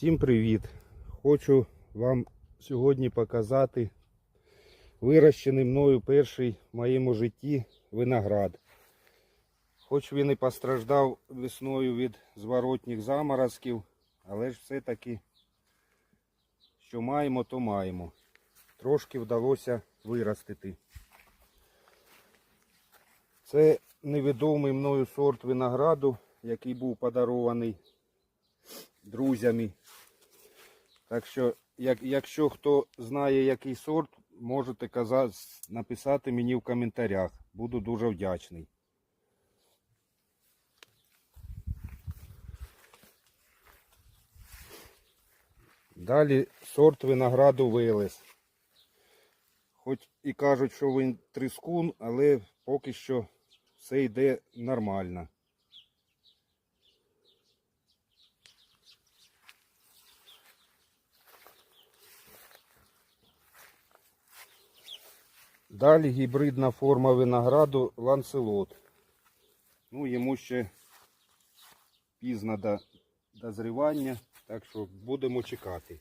Всім привіт! Хочу вам сьогодні показати вирощений мною перший в моєму житті виноград. Хоч він і постраждав весною від зворотніх заморозків, але ж все-таки, що маємо, то маємо. Трошки вдалося виростити. Це невідомий мною сорт винограду, який був подарований друзями. Так що, як, якщо хто знає який сорт, можете казати, написати мені в коментарях. Буду дуже вдячний. Далі сорт винограду Велес. Хоч і кажуть, що він тріскун, але поки що все йде нормально. Далі гібридна форма винограду ланцелот. Ну, йому ще пізно до дозрівання, так що будемо чекати.